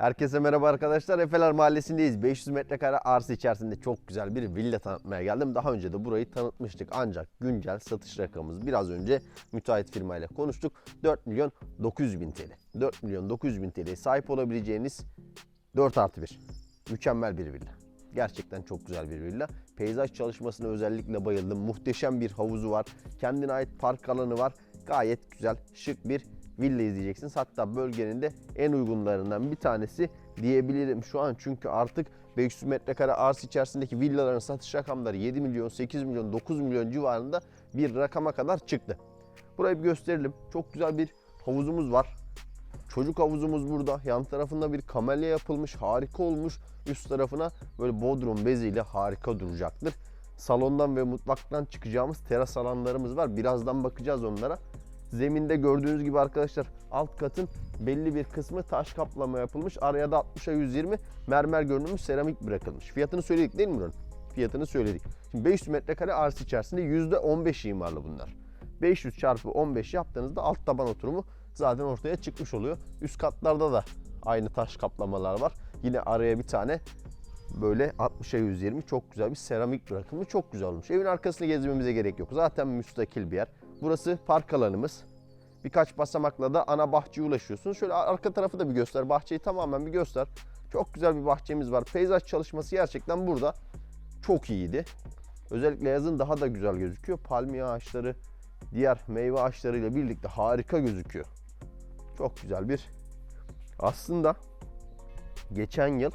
Herkese merhaba arkadaşlar. Efeler Mahallesi'ndeyiz. 500 metrekare arsa içerisinde çok güzel bir villa tanıtmaya geldim. Daha önce de burayı tanıtmıştık. Ancak güncel satış rakamımız biraz önce müteahhit firmayla konuştuk. 4 milyon 900 bin TL. 4 milyon 900 bin TL'ye sahip olabileceğiniz 4 artı 1. Mükemmel bir villa. Gerçekten çok güzel bir villa. Peyzaj çalışmasına özellikle bayıldım. Muhteşem bir havuzu var. Kendine ait park alanı var. Gayet güzel, şık bir villa izleyeceksiniz. Hatta bölgenin de en uygunlarından bir tanesi diyebilirim şu an. Çünkü artık 500 metrekare arsa içerisindeki villaların satış rakamları 7 milyon, 8 milyon, 9 milyon civarında bir rakama kadar çıktı. Burayı bir gösterelim. Çok güzel bir havuzumuz var. Çocuk havuzumuz burada. Yan tarafında bir kamelya yapılmış. Harika olmuş. Üst tarafına böyle bodrum beziyle harika duracaktır. Salondan ve mutfaktan çıkacağımız teras alanlarımız var. Birazdan bakacağız onlara. Zeminde gördüğünüz gibi arkadaşlar alt katın belli bir kısmı taş kaplama yapılmış. Araya da 60'a 120 mermer görünümlü seramik bırakılmış. Fiyatını söyledik değil mi buranın? Fiyatını söyledik. Şimdi 500 metrekare arsa içerisinde %15 imarlı bunlar. 500 çarpı 15 yaptığınızda alt taban oturumu zaten ortaya çıkmış oluyor. Üst katlarda da aynı taş kaplamalar var. Yine araya bir tane böyle 60'a 120 çok güzel bir seramik bırakımı çok güzel olmuş. Evin arkasını gezmemize gerek yok. Zaten müstakil bir yer. Burası park alanımız. Birkaç basamakla da ana bahçeye ulaşıyorsunuz. Şöyle arka tarafı da bir göster. Bahçeyi tamamen bir göster. Çok güzel bir bahçemiz var. Peyzaj çalışması gerçekten burada çok iyiydi. Özellikle yazın daha da güzel gözüküyor. Palmiye ağaçları, diğer meyve ağaçlarıyla birlikte harika gözüküyor. Çok güzel bir aslında geçen yıl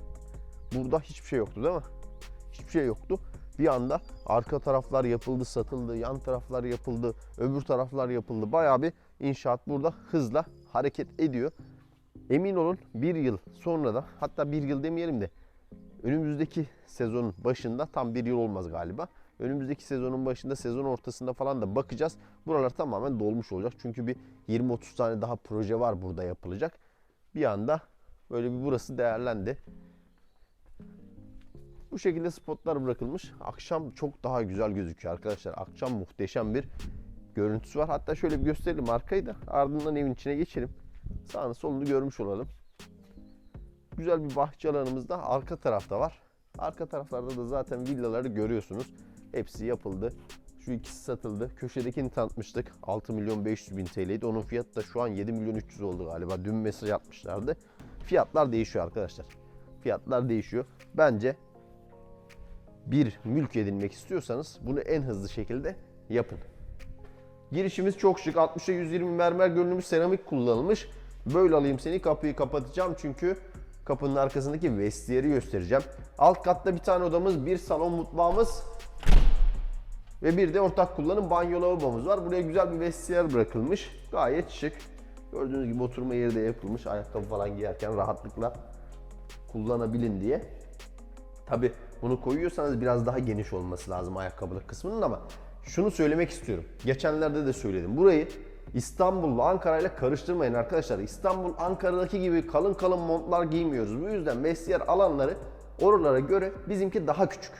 burada hiçbir şey yoktu değil mi? Hiçbir şey yoktu. Bir anda arka taraflar yapıldı, satıldı, yan taraflar yapıldı, öbür taraflar yapıldı. Bayağı bir inşaat burada hızla hareket ediyor. Emin olun bir yıl sonra da hatta bir yıl demeyelim de önümüzdeki sezonun başında tam bir yıl olmaz galiba. Önümüzdeki sezonun başında, sezon ortasında falan da bakacağız. Buralar tamamen dolmuş olacak. Çünkü bir 20-30 tane daha proje var burada yapılacak. Bir anda böyle bir burası değerlendi. Bu şekilde spotlar bırakılmış. Akşam çok daha güzel gözüküyor arkadaşlar. Akşam muhteşem bir görüntüsü var. Hatta şöyle bir gösterelim arkayı da ardından evin içine geçelim. Sağını solunu görmüş olalım. Güzel bir bahçe alanımız da arka tarafta var. Arka taraflarda da zaten villaları görüyorsunuz. Hepsi yapıldı. Şu ikisi satıldı. Köşedekini tanıtmıştık. 6 milyon 500 bin TL'ydi. Onun fiyatı da şu an 7 milyon 300 oldu galiba. Dün mesaj atmışlardı. Fiyatlar değişiyor arkadaşlar. Fiyatlar değişiyor. Bence bir mülk edinmek istiyorsanız bunu en hızlı şekilde yapın. Girişimiz çok şık. 60'a 120 mermer görünümlü seramik kullanılmış. Böyle alayım seni kapıyı kapatacağım çünkü kapının arkasındaki vestiyeri göstereceğim. Alt katta bir tane odamız, bir salon mutfağımız ve bir de ortak kullanım banyo lavabomuz var. Buraya güzel bir vestiyer bırakılmış. Gayet şık. Gördüğünüz gibi oturma yeri de yapılmış. Ayakkabı falan giyerken rahatlıkla kullanabilin diye. Tabi bunu koyuyorsanız biraz daha geniş olması lazım ayakkabılık kısmının ama şunu söylemek istiyorum. Geçenlerde de söyledim. Burayı İstanbul ve Ankara ile karıştırmayın arkadaşlar. İstanbul, Ankara'daki gibi kalın kalın montlar giymiyoruz. Bu yüzden vestiyer alanları oralara göre bizimki daha küçük.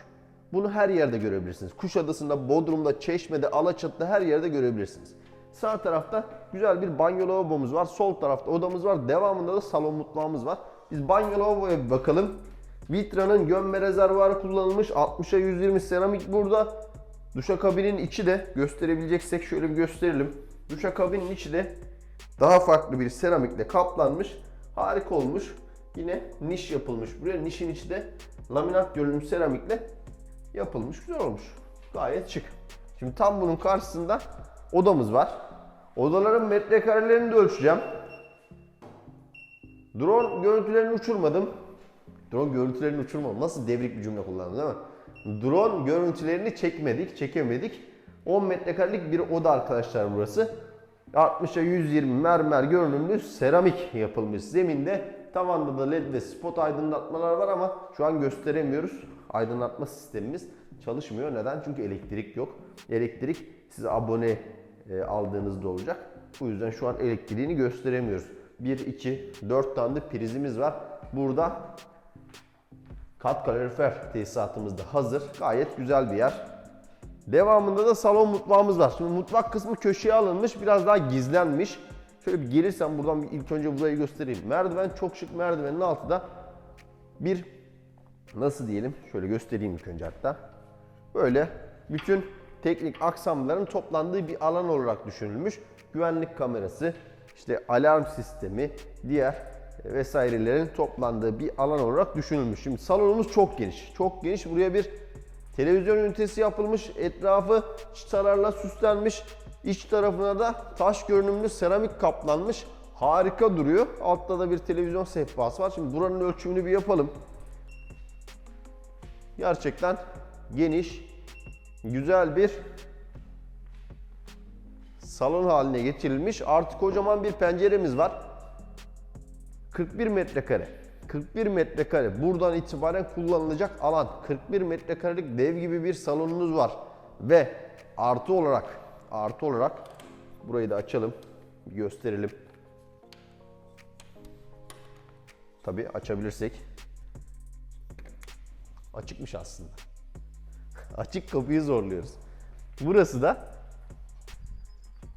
Bunu her yerde görebilirsiniz. Kuşadası'nda, Bodrum'da, Çeşme'de, Alaçatı'da her yerde görebilirsiniz. Sağ tarafta güzel bir banyo lavabomuz var. Sol tarafta odamız var. Devamında da salon mutfağımız var. Biz banyo lavaboya bakalım. Vitra'nın gömme rezervuarı kullanılmış. 60'a 120 seramik burada. Duşakabinin içi de gösterebileceksek şöyle bir gösterelim. Duşakabinin içi de daha farklı bir seramikle kaplanmış. Harika olmuş. Yine niş yapılmış buraya. Nişin içi de laminat görünüm seramikle yapılmış. Güzel olmuş. Gayet şık. Şimdi tam bunun karşısında odamız var. Odaların metrekarelerini de ölçeceğim. Drone görüntülerini uçurmadım. Drone görüntülerini uçurmadım. Nasıl devrik bir cümle kullandım değil mi? Drone görüntülerini çekmedik, çekemedik. 10 metrekarelik bir oda arkadaşlar burası. 60'a 120 mermer görünümlü seramik yapılmış zeminde. Tavanda da led ve spot aydınlatmalar var ama şu an gösteremiyoruz. Aydınlatma sistemimiz çalışmıyor. Neden? Çünkü elektrik yok. Elektrik size abone e, aldığınızda olacak. Bu yüzden şu an elektriğini gösteremiyoruz. 1, 2, 4 tane de prizimiz var. Burada kat kalorifer tesisatımız da hazır. Gayet güzel bir yer. Devamında da salon mutfağımız var. Şimdi mutfak kısmı köşeye alınmış, biraz daha gizlenmiş. Şöyle bir gelirsem buradan bir ilk önce burayı göstereyim. Merdiven çok şık. Merdivenin altı da bir nasıl diyelim? Şöyle göstereyim ilk önce hatta. Böyle bütün teknik aksamların toplandığı bir alan olarak düşünülmüş. Güvenlik kamerası, işte alarm sistemi, diğer vesairelerin toplandığı bir alan olarak düşünülmüş. Şimdi salonumuz çok geniş. Çok geniş. Buraya bir televizyon ünitesi yapılmış. Etrafı çıtalarla süslenmiş. İç tarafına da taş görünümlü seramik kaplanmış. Harika duruyor. Altta da bir televizyon sehpası var. Şimdi buranın ölçümünü bir yapalım. Gerçekten geniş, güzel bir salon haline getirilmiş. Artık kocaman bir penceremiz var. 41 metrekare. 41 metrekare. Buradan itibaren kullanılacak alan. 41 metrekarelik dev gibi bir salonunuz var. Ve artı olarak artı olarak burayı da açalım. Gösterelim. Tabii açabilirsek. Açıkmış aslında. Açık kapıyı zorluyoruz. Burası da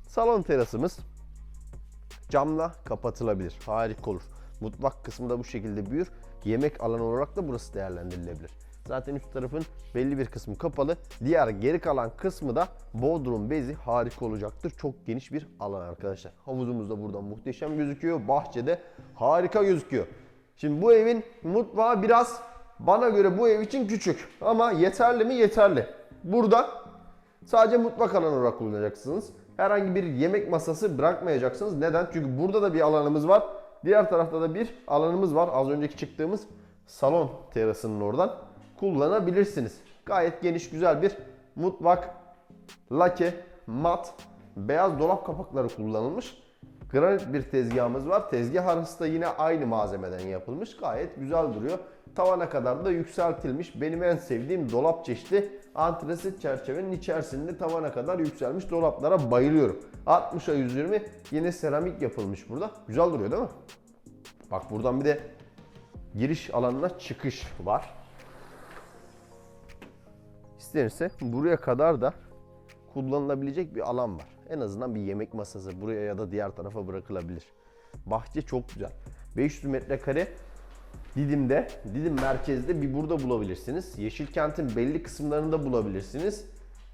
salon terasımız. Camla kapatılabilir. Harika olur. Mutfak kısmı da bu şekilde büyür. Yemek alanı olarak da burası değerlendirilebilir. Zaten üst tarafın belli bir kısmı kapalı. Diğer geri kalan kısmı da bodrum bezi harika olacaktır. Çok geniş bir alan arkadaşlar. Havuzumuz da buradan muhteşem gözüküyor. Bahçede harika gözüküyor. Şimdi bu evin mutfağı biraz bana göre bu ev için küçük. Ama yeterli mi? Yeterli. Burada sadece mutfak alanı olarak kullanacaksınız. Herhangi bir yemek masası bırakmayacaksınız. Neden? Çünkü burada da bir alanımız var. Diğer tarafta da bir alanımız var. Az önceki çıktığımız salon terasının oradan kullanabilirsiniz. Gayet geniş güzel bir mutfak. Lake, mat, beyaz dolap kapakları kullanılmış. Granit bir tezgahımız var. Tezgah arası da yine aynı malzemeden yapılmış. Gayet güzel duruyor. Tavana kadar da yükseltilmiş. Benim en sevdiğim dolap çeşidi antresit çerçevenin içerisinde tavana kadar yükselmiş dolaplara bayılıyorum. 60'a 120 yine seramik yapılmış burada. Güzel duruyor değil mi? Bak buradan bir de giriş alanına çıkış var. İstenirse buraya kadar da kullanılabilecek bir alan var. En azından bir yemek masası buraya ya da diğer tarafa bırakılabilir. Bahçe çok güzel. 500 metrekare Didim'de, Didim merkezde bir burada bulabilirsiniz. Yeşilkent'in belli kısımlarında bulabilirsiniz.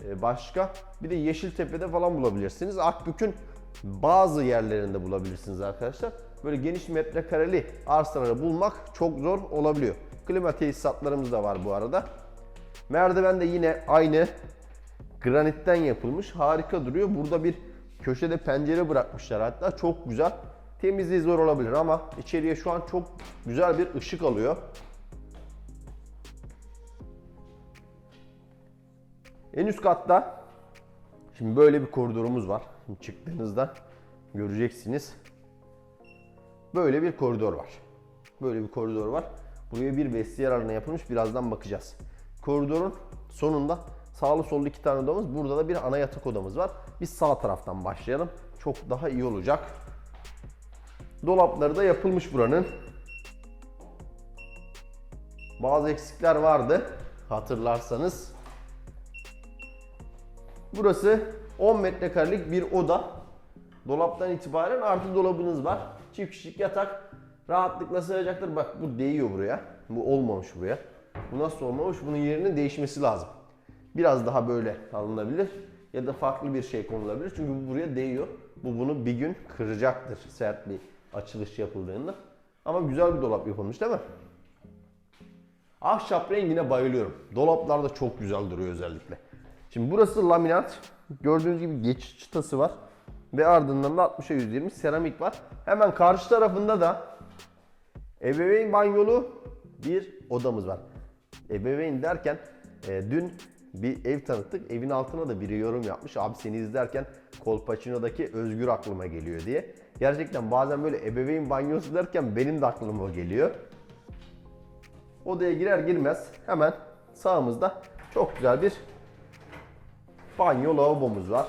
Ee, Başka bir de Yeşiltepe'de falan bulabilirsiniz. Akbük'ün bazı yerlerinde bulabilirsiniz arkadaşlar. Böyle geniş metrekareli arsaları bulmak çok zor olabiliyor. Klima tesisatlarımız da var bu arada. Merdiven de yine aynı granitten yapılmış. Harika duruyor. Burada bir köşede pencere bırakmışlar hatta. Çok güzel. Temizliği zor olabilir ama içeriye şu an çok güzel bir ışık alıyor. En üst katta şimdi böyle bir koridorumuz var. Şimdi çıktığınızda göreceksiniz. Böyle bir koridor var. Böyle bir koridor var. Buraya bir vestiyer alanı yapılmış. Birazdan bakacağız. Koridorun sonunda sağlı sollu iki tane odamız. Burada da bir ana yatak odamız var. Biz sağ taraftan başlayalım. Çok daha iyi olacak. Dolapları da yapılmış buranın. Bazı eksikler vardı hatırlarsanız. Burası 10 metrekarelik bir oda. Dolaptan itibaren artı dolabınız var. Çift kişilik yatak rahatlıkla sığacaktır. Bak bu değiyor buraya. Bu olmamış buraya. Bu nasıl olmamış? Bunun yerinin değişmesi lazım. Biraz daha böyle alınabilir ya da farklı bir şey konulabilir. Çünkü bu buraya değiyor. Bu bunu bir gün kıracaktır sert bir açılış yapıldığında. Ama güzel bir dolap yapılmış değil mi? Ahşap rengine bayılıyorum. Dolaplar da çok güzel duruyor özellikle. Şimdi burası laminat. Gördüğünüz gibi geçiş çıtası var. Ve ardından da 60'a 120 seramik var. Hemen karşı tarafında da ebeveyn banyolu bir odamız var. Ebeveyn derken e, dün bir ev tanıttık. Evin altına da biri yorum yapmış. Abi seni izlerken Kolpaçino'daki Özgür aklıma geliyor diye. Gerçekten bazen böyle ebeveyn banyosu derken benim de aklıma geliyor. Odaya girer girmez hemen sağımızda çok güzel bir banyo lavabomuz var.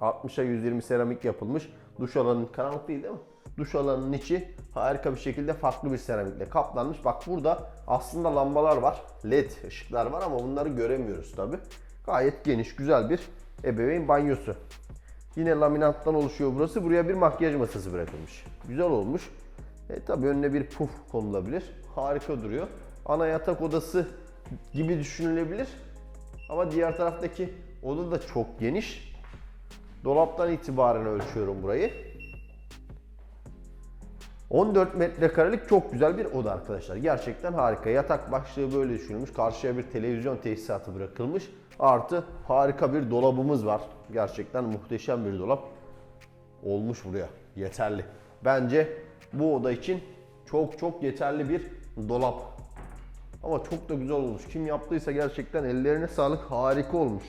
60'a 120 seramik yapılmış. Duş alanının karanlık değil değil mi? Duş alanının içi harika bir şekilde farklı bir seramikle kaplanmış. Bak burada aslında lambalar var. LED ışıklar var ama bunları göremiyoruz tabi. Gayet geniş güzel bir ebeveyn banyosu. Yine laminattan oluşuyor burası. Buraya bir makyaj masası bırakılmış. Güzel olmuş. E, tabii önüne bir puf konulabilir. Harika duruyor. Ana yatak odası gibi düşünülebilir. Ama diğer taraftaki oda da çok geniş. Dolaptan itibaren ölçüyorum burayı. 14 metrekarelik çok güzel bir oda arkadaşlar. Gerçekten harika. Yatak başlığı böyle düşünülmüş. Karşıya bir televizyon tesisatı bırakılmış. Artı harika bir dolabımız var. Gerçekten muhteşem bir dolap. Olmuş buraya. Yeterli. Bence bu oda için çok çok yeterli bir dolap. Ama çok da güzel olmuş. Kim yaptıysa gerçekten ellerine sağlık. Harika olmuş.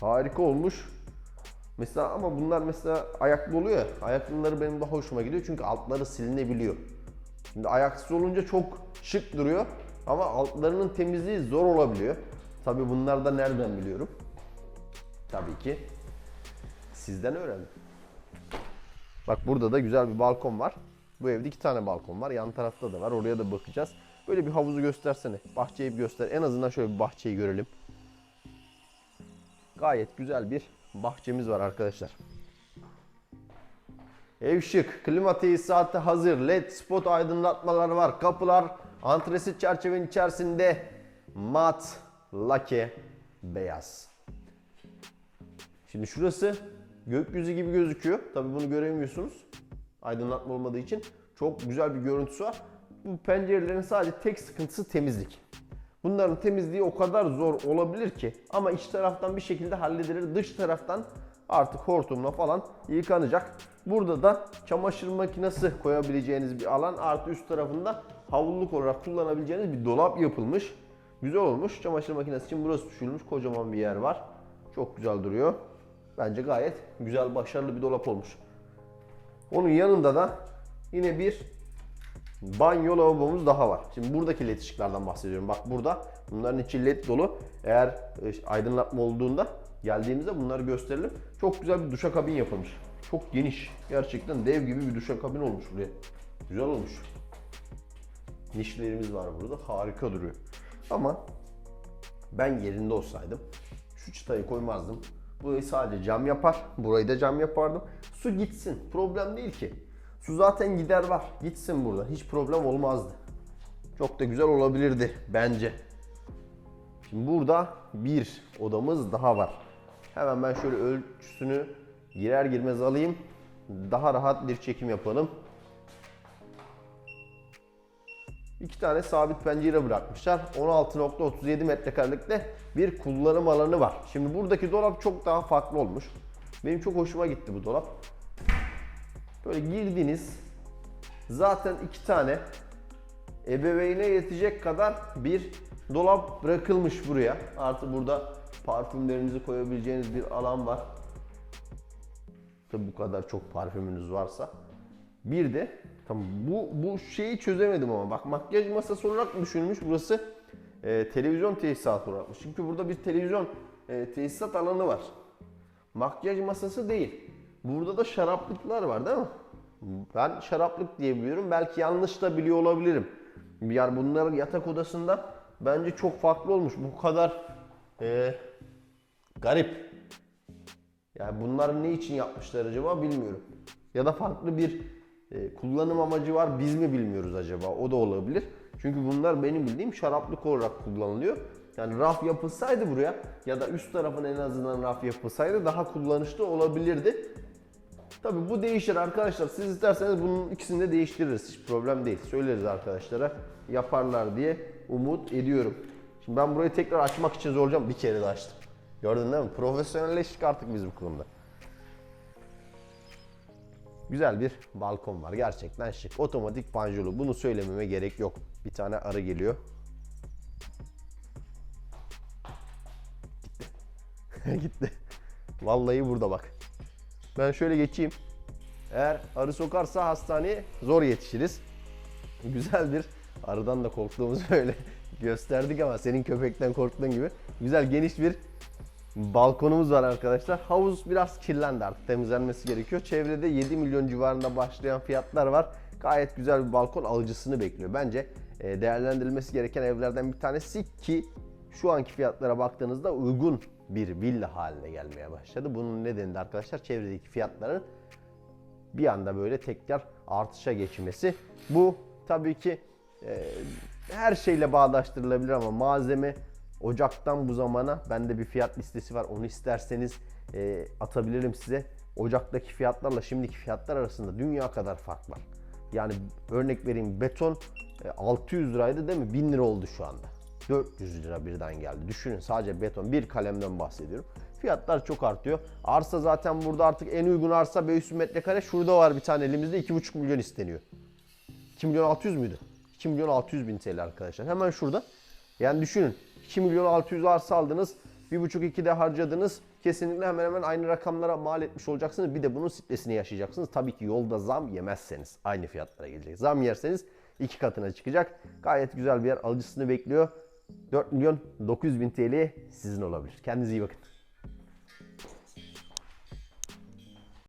Harika olmuş. Mesela ama bunlar mesela ayaklı oluyor ya. Ayaklıları benim daha hoşuma gidiyor çünkü altları silinebiliyor. Şimdi ayaksız olunca çok şık duruyor ama altlarının temizliği zor olabiliyor. Tabi bunlar da nereden biliyorum? Tabii ki sizden öğrendim. Bak burada da güzel bir balkon var. Bu evde iki tane balkon var. Yan tarafta da var. Oraya da bakacağız. Böyle bir havuzu göstersene. Bahçeyi bir göster. En azından şöyle bir bahçeyi görelim. Gayet güzel bir bahçemiz var arkadaşlar. Ev şık, klima tesisatı hazır, led spot aydınlatmaları var, kapılar antresit çerçevenin içerisinde mat, lake, beyaz. Şimdi şurası gökyüzü gibi gözüküyor. Tabi bunu göremiyorsunuz. Aydınlatma olmadığı için çok güzel bir görüntüsü var. Bu pencerelerin sadece tek sıkıntısı temizlik. Bunların temizliği o kadar zor olabilir ki ama iç taraftan bir şekilde halledilir. Dış taraftan artık hortumla falan yıkanacak. Burada da çamaşır makinesi koyabileceğiniz bir alan artı üst tarafında havluluk olarak kullanabileceğiniz bir dolap yapılmış. Güzel olmuş. Çamaşır makinesi için burası düşünülmüş. Kocaman bir yer var. Çok güzel duruyor. Bence gayet güzel, başarılı bir dolap olmuş. Onun yanında da yine bir banyo lavabomuz daha var. Şimdi buradaki led ışıklardan bahsediyorum. Bak burada bunların içi led dolu. Eğer e, aydınlatma olduğunda geldiğimizde bunları gösterelim. Çok güzel bir duşakabin yapılmış. Çok geniş. Gerçekten dev gibi bir duşakabin olmuş buraya. Güzel olmuş. Nişlerimiz var burada. Harika duruyor. Ama ben yerinde olsaydım şu çıtayı koymazdım. Burayı sadece cam yapar. Burayı da cam yapardım. Su gitsin. Problem değil ki. Su zaten gider var. Gitsin burada. Hiç problem olmazdı. Çok da güzel olabilirdi bence. Şimdi burada bir odamız daha var. Hemen ben şöyle ölçüsünü girer girmez alayım. Daha rahat bir çekim yapalım. İki tane sabit pencere bırakmışlar. 16.37 metrekarelikte bir kullanım alanı var. Şimdi buradaki dolap çok daha farklı olmuş. Benim çok hoşuma gitti bu dolap. Böyle girdiniz. Zaten iki tane ebeveyne yetecek kadar bir dolap bırakılmış buraya. Artı burada parfümlerinizi koyabileceğiniz bir alan var. Tabi bu kadar çok parfümünüz varsa. Bir de tamam bu bu şeyi çözemedim ama bak makyaj masası olarak düşünülmüş burası e, televizyon tesisatı olarak. Çünkü burada bir televizyon e, tesisat alanı var. Makyaj masası değil. Burada da şaraplıklar var değil mi? Ben şaraplık diye biliyorum. Belki yanlış da biliyor olabilirim. Yani bunlar yatak odasında bence çok farklı olmuş. Bu kadar e, garip. Yani bunlar ne için yapmışlar acaba bilmiyorum. Ya da farklı bir e, kullanım amacı var biz mi bilmiyoruz acaba o da olabilir. Çünkü bunlar benim bildiğim şaraplık olarak kullanılıyor. Yani raf yapılsaydı buraya ya da üst tarafın en azından raf yapılsaydı daha kullanışlı olabilirdi. Tabi bu değişir arkadaşlar. Siz isterseniz bunun ikisini de değiştiririz. Hiç problem değil. Söyleriz arkadaşlara. Yaparlar diye umut ediyorum. Şimdi ben burayı tekrar açmak için zorlayacağım. Bir kere de açtım. Gördün değil mi? Profesyonelleştik artık biz bu konuda. Güzel bir balkon var. Gerçekten şık. Otomatik panjolu. Bunu söylememe gerek yok. Bir tane arı geliyor. Gitti. Gitti. Vallahi burada bak. Ben şöyle geçeyim. Eğer arı sokarsa hastaneye zor yetişiriz. Güzel bir arıdan da korktuğumuzu böyle gösterdik ama senin köpekten korktuğun gibi güzel geniş bir balkonumuz var arkadaşlar. Havuz biraz kirlendi artık temizlenmesi gerekiyor. Çevrede 7 milyon civarında başlayan fiyatlar var. Gayet güzel bir balkon alıcısını bekliyor. Bence e, değerlendirilmesi gereken evlerden bir tanesi ki şu anki fiyatlara baktığınızda uygun bir villa haline gelmeye başladı. Bunun nedeni de arkadaşlar çevredeki fiyatların bir anda böyle tekrar artışa geçmesi. Bu tabii ki e, her şeyle bağdaştırılabilir ama malzeme Ocaktan bu zamana bende bir fiyat listesi var. Onu isterseniz e, atabilirim size. Ocaktaki fiyatlarla şimdiki fiyatlar arasında dünya kadar fark var. Yani örnek vereyim beton e, 600 liraydı değil mi? 1000 lira oldu şu anda. 400 lira birden geldi. Düşünün sadece beton bir kalemden bahsediyorum. Fiyatlar çok artıyor. Arsa zaten burada artık en uygun arsa 500 metrekare. Şurada var bir tane elimizde 2,5 milyon isteniyor. 2 milyon 600 müydü? 2 milyon 600 bin TL arkadaşlar. Hemen şurada. Yani düşünün 2 milyon 600 arsa aldınız. 1,5-2 de harcadınız. Kesinlikle hemen hemen aynı rakamlara mal etmiş olacaksınız. Bir de bunun stresini yaşayacaksınız. Tabii ki yolda zam yemezseniz aynı fiyatlara gelecek. Zam yerseniz iki katına çıkacak. Gayet güzel bir yer alıcısını bekliyor. 4 milyon 900 bin TL sizin olabilir. Kendinize iyi bakın.